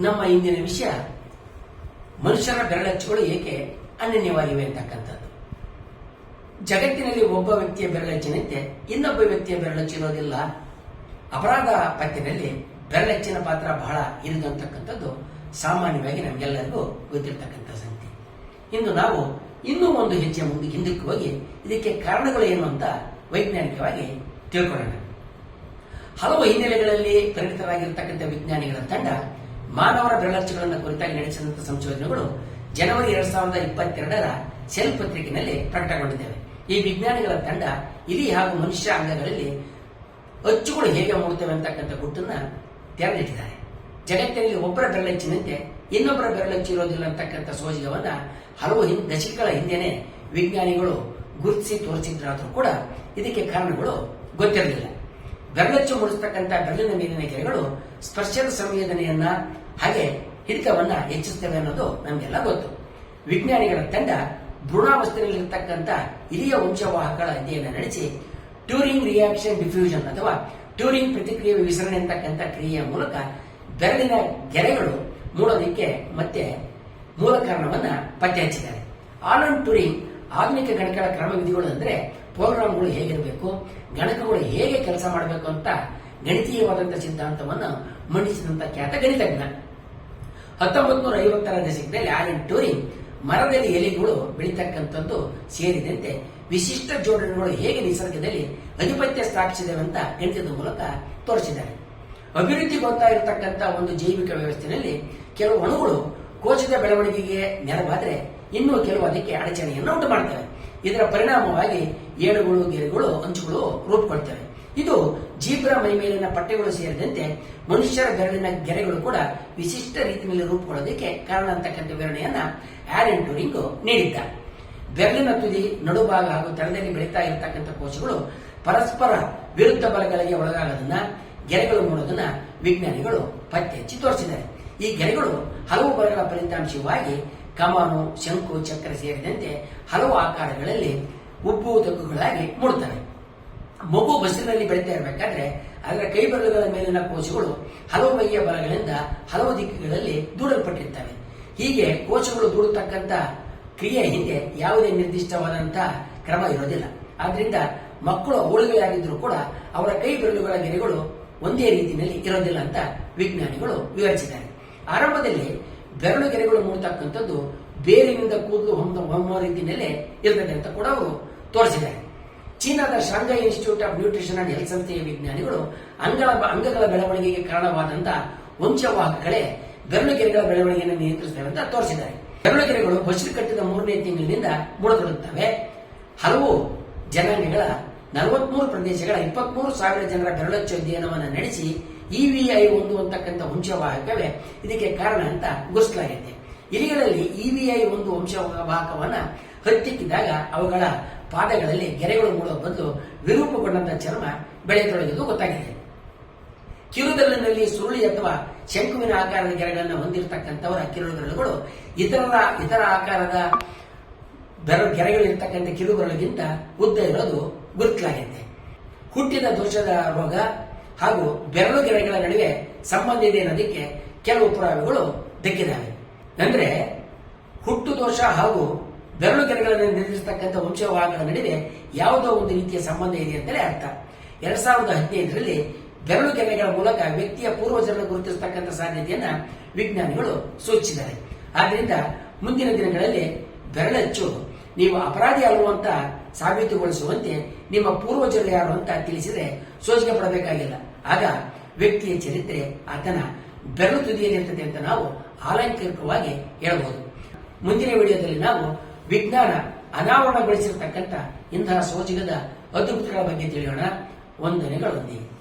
ಮುಂದಿನ ವಿಷಯ, ಮನುಷ್ಯರ ಬೆರಳಚ್ಚುಗಳು ಏಕೆ ಅನನ್ಯವಾಗಿವೆ ಅಂತಕ್ಕಂಥದ್ದು. ಜಗತ್ತಿನಲ್ಲಿ ಒಬ್ಬ ವ್ಯಕ್ತಿಯ ಬೆರಳಚ್ಚಿನಂತೆ ಇನ್ನೊಬ್ಬ ವ್ಯಕ್ತಿಯ ಬೆರಳಚ್ಚಿರೋದಿಲ್ಲ ಅಪರಾಧ ಪತ್ತೆನಲ್ಲಿ ಬೆರಳಚ್ಚಿನ ಪಾತ್ರ ಬಹಳ ಇರಿದಂತಕ್ಕಂಥದ್ದು ಸಾಮಾನ್ಯವಾಗಿ ನಮಗೆಲ್ಲರಿಗೂ ಗೊತ್ತಿರತಕ್ಕಂಥ ಸಂಗತಿ. ಇಂದು ನಾವು ಇನ್ನೂ ಒಂದು ಹೆಜ್ಜೆ ಮುಂದೆ ಹಿಂದಕ್ಕೆ ಹೋಗಿ ಇದಕ್ಕೆ ಕಾರಣಗಳು ಏನು ಅಂತ ವೈಜ್ಞಾನಿಕವಾಗಿ ತಿಳ್ಕೊಳ್ಳೋಣ. ಹಲವು ಹಿನ್ನೆಲೆಗಳಲ್ಲಿ ಪರಿಣಿತರಾಗಿರ್ತಕ್ಕಂಥ ವಿಜ್ಞಾನಿಗಳ ತಂಡ ಮಾನವರ ಬೆರಳಚ್ಚುಗಳನ್ನು ಕುರಿತಾಗಿ ನಡೆಸಿದಂತಹ ಸಂಶೋಧನೆಗಳು ಜನವರಿ ಎರಡ್ ಸಾವಿರದ ಇಪ್ಪತ್ತೆರಡರ ಸೆಲ್ ಪತ್ರಿಕೆಯಲ್ಲಿ ಪ್ರಕಟಗೊಂಡಿದ್ದೇವೆ. ಈ ವಿಜ್ಞಾನಿಗಳ ತಂಡ ಇಲಿ ಹಾಗೂ ಮನುಷ್ಯ ಅಂಗಗಳಲ್ಲಿ ಅಚ್ಚುಗಳು ಹೇಗೆ ಮೂಡುತ್ತವೆ ಅಂತಕ್ಕಂಥ ಗುಟ್ಟನ್ನ ತೆರೆದಿಟ್ಟಿದ್ದಾರೆ. ಜಗತ್ತಿನಲ್ಲಿ ಒಬ್ಬರ ಬೆರಳಚ್ಚಿನಂತೆ ಇನ್ನೊಬ್ಬರ ಬೆರಳಚ್ಚು ಇರೋದಿಲ್ಲ ಅಂತಕ್ಕಂಥ ಸೋಜಿಗವನ್ನ ಹಲವು ದಶಕಗಳ ಹಿಂದೆನೆ ವಿಜ್ಞಾನಿಗಳು ಗುರುತಿಸಿ ತೋರಿಸಿದ್ರಾದರೂ ಕೂಡ ಇದಕ್ಕೆ ಕಾರಣಗಳು ಗೊತ್ತಿರಲಿಲ್ಲ. ಬೆರಳಚ್ಚು ಮೂಡಿಸ್ತಕ್ಕಂಥ ಬೆರಳಿನ ಮೇಲಿನ ಗೆರೆಗಳು ಸ್ಪರ್ಶದ ಸಂವೇದನೆಯನ್ನ ಹಾಗೆ ಹಿಡಿತವನ್ನ ಹೆಚ್ಚಿಸುತ್ತವೆ ಅನ್ನೋದು ನಮಗೆಲ್ಲ ಗೊತ್ತು. ವಿಜ್ಞಾನಿಗಳ ತಂಡ ಭ್ರೂಣಾವಸ್ಥೆಯಲ್ಲಿರ್ತಕ್ಕಂಥ ಹಿರಿಯ ವಂಶವಾಹಕಗಳ ಅಧ್ಯಯನ ನಡೆಸಿ ಟ್ಯೂರಿಂಗ್ ರಿಯಾಕ್ಷನ್ ಡಿಫ್ಯೂಷನ್ ಅಥವಾ ಟ್ಯೂರಿಂಗ್ ಪ್ರತಿಕ್ರಿಯೆ ವಿಸರಣೆ ಅಂತಕ್ಕಂಥ ಕ್ರಿಯೆಯ ಮೂಲಕ ಬೆರಳಿನ ಗೆರೆಗಳು ಮೂಡೋದಕ್ಕೆ ಮತ್ತೆ ಮೂಲ ಕಾರಣವನ್ನ ಪತ್ತೆ ಹಚ್ಚಿದ್ದಾರೆ. ಆಲನ್ ಟ್ಯೂರಿಂಗ್ ಆಧುನಿಕ ಗಣಕಗಳ ಕ್ರಮವಿಧಿಗಳು ಅಂದ್ರೆ ಪ್ರೋಗ್ರಾಮ್ಗಳು ಹೇಗಿರಬೇಕು, ಗಣಕಗಳು ಹೇಗೆ ಕೆಲಸ ಮಾಡಬೇಕು ಅಂತ ಗಣಿತೀಯವಾದಂತಹ ಸಿದ್ಧಾಂತವನ್ನು ಮಂಡಿಸಿದಂತ ಖ್ಯಾತ ಗಣಿತಜ್ಞ. ಹತ್ತೊಂಬತ್ತು ನೂರ ಐವತ್ತರ ದಶಕದಲ್ಲಿ ಆಲಿನ್ ಟೂರಿ ಮರದಲ್ಲಿ ಎಲೆಗಳು ಬೆಳೀತಕ್ಕಂಥದ್ದು ಸೇರಿದಂತೆ ವಿಶಿಷ್ಟ ಜೋಡಣೆಗಳು ಹೇಗೆ ನಿಸರ್ಗದಲ್ಲಿ ಅಧಿಪತ್ಯ ಸ್ಥಾಪಿಸಿದವೆ ಅಂತ ಗಣಿತದ ಮೂಲಕ ತೋರಿಸಿದ್ದಾರೆ. ಅಭಿವೃದ್ಧಿಗೊಳ್ತಾ ಇರತಕ್ಕಂಥ ಒಂದು ಜೈವಿಕ ವ್ಯವಸ್ಥೆಯಲ್ಲಿ ಕೆಲವು ಅಣುಗಳು ಕೋಶದ ಬೆಳವಣಿಗೆಗೆ ನೆರವಾದರೆ ಇನ್ನೂ ಕೆಲವು ಅದಕ್ಕೆ ಅಡಚಣೆಯನ್ನು ಉಂಟು ಮಾಡ್ತವೆ ಇದರ ಪರಿಣಾಮವಾಗಿ ಏಳುಗಳು, ಗೆರೆಗಳು, ಅಂಚುಗಳು ರೂಪುಗೊಳ್ತವೆ. ಇದು ಜೀಬ್ರ ಮೈ ಮೇಲಿನ ಪಟ್ಟೆಗಳು ಸೇರಿದಂತೆ ಮನುಷ್ಯರ ಬೆರಳಿನ ಗೆರೆಗಳು ಕೂಡ ವಿಶಿಷ್ಟ ರೀತಿಯಲ್ಲಿ ರೂಪುಗೊಳ್ಳೋದಕ್ಕೆ ಕಾರಣ ಅಂತಕ್ಕಂಥ ವಿವರಣೆಯನ್ನ ಆ್ಯರನ್ ಟೂರಿಂಗ್ ನೀಡಿದ್ದ. ಬೆರಳಿನ ತುದಿ ನಡುಭಾಗ ಹಾಗೂ ತಳದಲ್ಲಿ ಬೆಳೀತಾ ಇರತಕ್ಕಂಥ ಕೋಶಗಳು ಪರಸ್ಪರ ವಿರುದ್ಧ ಬಲಗಳಿಗೆ ಒಳಗಾಗೋದನ್ನ ಗೆರೆಗಳು ಮೂಡೋದನ್ನ ವಿಜ್ಞಾನಿಗಳು ಪತ್ತೆ ಹಚ್ಚಿ ತೋರಿಸಿದ್ದಾರೆ. ಈ ಗೆರೆಗಳು ಹಲವು ಬಲಗಳ ಫಲಿತಾಂಶವಾಗಿ ಕಮಾನು, ಶಂಕು, ಚಕ್ರ ಸೇರಿದಂತೆ ಹಲವು ಆಕಾರಗಳಲ್ಲಿ ಉಬ್ಬು ತಗ್ಗುಗಳಾಗಿ ಮೂಡುತ್ತವೆ. ಮಗು ಬಸ್ಸಿನಲ್ಲಿ ಬೆಳೀತಾ ಇರಬೇಕಾದ್ರೆ ಅದರ ಕೈಬೆರಳುಗಳ ಮೇಲಿನ ಕೋಶಗಳು ಹಲವು ಬಗೆಯ ಬಲಗಳಿಂದ ಹಲವು ದಿಕ್ಕುಗಳಲ್ಲಿ ದೂಡಲ್ಪಟ್ಟಿರ್ತವೆ. ಹೀಗೆ ಕೋಶಗಳು ದೂಡತಕ್ಕಂತ ಕ್ರಿಯೆ ಹಿಂದೆ ಯಾವುದೇ ನಿರ್ದಿಷ್ಟವಾದಂತಹ ಕ್ರಮ ಇರೋದಿಲ್ಲ. ಆದ್ರಿಂದ ಮಕ್ಕಳು ಅವಳುಗಳಾಗಿದ್ರೂ ಕೂಡ ಅವರ ಕೈ ಬೆರಳುಗಳ ಗೆರೆಗಳು ಒಂದೇ ರೀತಿಯಲ್ಲಿ ಇರೋದಿಲ್ಲ ಅಂತ ವಿಜ್ಞಾನಿಗಳು ವಿವರಿಸಿದ್ದಾರೆ. ಆರಂಭದಲ್ಲಿ ಬೆರಳು ಗೆರೆಗಳು ಮೂಡತಕ್ಕಂಥದ್ದು ಬೇರಿನಿಂದ ಕೂದಲು ಹೊಂದ ಹೊಮ್ಮೋ ರೀತಿಯಲ್ಲೇ ಇರ್ತದೆ ಅಂತ ಕೂಡ ಅವರು ತೋರಿಸಿದ್ದಾರೆ. ಚೀನಾದ Shanghai institute of nutrition and health ಸಂಸ್ಥೆಯ ವಿಜ್ಞಾನಿಗಳು ಅಂಗಳ ಅಂಗಗಳ ಬೆಳವಣಿಗೆಗೆ ಕಾರಣವಾದಂತಹ ವಂಶವಾಹಕಗಳೇ ಬೆರಳುಗೆರೆಗಳ ಬೆಳವಣಿಗೆಯನ್ನು ನಿಯಂತ್ರಿಸುತ್ತವೆ ಅಂತ ತೋರಿಸಿದ್ದಾರೆ. ಬೆರಳುಗೆರೆಗಳು ಬಸಿರು ಕಟ್ಟಿದ ಮೂರನೇ ತಿಂಗಳಿನಿಂದ ಮೂಡತೊಡಗುತ್ತವೆ ಹಲವು ಜನಾಂಗಗಳ ನಲವತ್ಮೂರು ಪ್ರದೇಶಗಳ ಇಪ್ಪತ್ಮೂರು ಸಾವಿರ ಜನರ ಬೆರಳಚ್ಚು ಅಧ್ಯಯನವನ್ನು ನಡೆಸಿ ಇವಿಐ ಒಂದು ಅಂತಕ್ಕಂಥ ವಂಶವಾಹಕವೇ ಇದಕ್ಕೆ ಕಾರಣ ಅಂತ ಗುರುತಿಸಲಾಗಿದೆ ಇಲಿಗಳಲ್ಲಿ ಐ ಒಂದು ವಂಶವಾಹಕವನ್ನ ಹತ್ತಿಕ್ಕಿದಾಗ ಅವುಗಳ ಪಾದಗಳಲ್ಲಿ ಗೆರೆಗಳು ಮೂಡುವ ಬಂದು ವಿರೂಪಗೊಂಡಂತಹ ಚರ್ಮ ಬೆಳೆಯತೊಡಗಿದ್ದು ಗೊತ್ತಾಗಿದೆ. ಕಿರುಬೆರಳಿನಲ್ಲಿ ಸುರುಳಿ ಅಥವಾ ಶಂಕುವಿನ ಆಕಾರದ ಗೆರೆಗಳನ್ನು ಹೊಂದಿರತಕ್ಕಂಥವರ ಕಿರುಬೆರಳುಗಳು ಇತರರ, ಇತರ ಆಕಾರದ ಗೆರೆಗಳಿರ್ತಕ್ಕಂಥ ಕಿರುಬೆರಳಿಗಿಂತ ಉದ್ದ ಇರೋದು ಗುರುತಿಸಲಾಗಿದೆ ಹುಟ್ಟಿದ ದೋಷದ ರೋಗ ಹಾಗೂ ಬೆರಳು ಗೆರೆಗಳ ನಡುವೆ ಸಂಬಂಧ ಇದೆ ಅನ್ನೋದಕ್ಕೆ ಕೆಲವು ಪುರಾವೆಗಳು ದಕ್ಕಿದ್ದಾವೆ. ಅಂದ್ರೆ ಹುಟ್ಟು ದೋಷ ಹಾಗೂ ಬೆರಳು ಗೆರೆಗಳನ್ನು ನಿರ್ಮಿಸತಕ್ಕಂಥ ವಂಶವಾಹಗಳ ನಡುವೆ ಯಾವುದೋ ಒಂದು ರೀತಿಯ ಸಂಬಂಧ ಇದೆ ಅಂತಲೇ ಅರ್ಥ. ಎರಡ್ ಸಾವಿರದ ಹದಿನೈದರಲ್ಲಿ ಬೆರಳು ಗೆರೆಗಳ ಮೂಲಕ ವ್ಯಕ್ತಿಯ ಪೂರ್ವಜರನ್ನು ಗುರುತಿಸತಕ್ಕಂಥ ಸಾಧ್ಯತೆಯನ್ನ ವಿಜ್ಞಾನಿಗಳು ಸೂಚಿಸಿದ್ದಾರೆ. ಆದ್ರಿಂದ ಮುಂದಿನ ದಿನಗಳಲ್ಲಿ ಬೆರಳಚ್ಚು, ನೀವು ಅಪರಾಧಿ ಆಗುವಂತ ಸಾಬೀತುಗೊಳಿಸುವಂತೆ ನಿಮ್ಮ ಪೂರ್ವಜರು ಯಾರು ಅಂತ ತಿಳಿಸಿದ್ರೆ ಸೋಜಿಗೆ ಪಡಬೇಕಾಗಿಲ್ಲ. ಆಗ ವ್ಯಕ್ತಿಯ ಚರಿತ್ರೆ, ಆತನ ಬೆರಳು ತುದಿಯಲ್ಲಿರ್ತದೆ ಅಂತ ನಾವು ಆಲಂಕಾರಿಕವಾಗಿ ಹೇಳಬಹುದು ಮುಂದಿನ ವಿಡಿಯೋದಲ್ಲಿ ನಾವು ವಿಜ್ಞಾನ ಅನಾವರಣಗೊಳಿಸಿರತಕ್ಕಂಥ ಇಂತಹ ಸೋಚಿಗದ ಅದ್ಭುತಗಳ ಬಗ್ಗೆ ತಿಳಿಯೋಣ. ವಂದನೆಗಳೊಂದಿಗೆ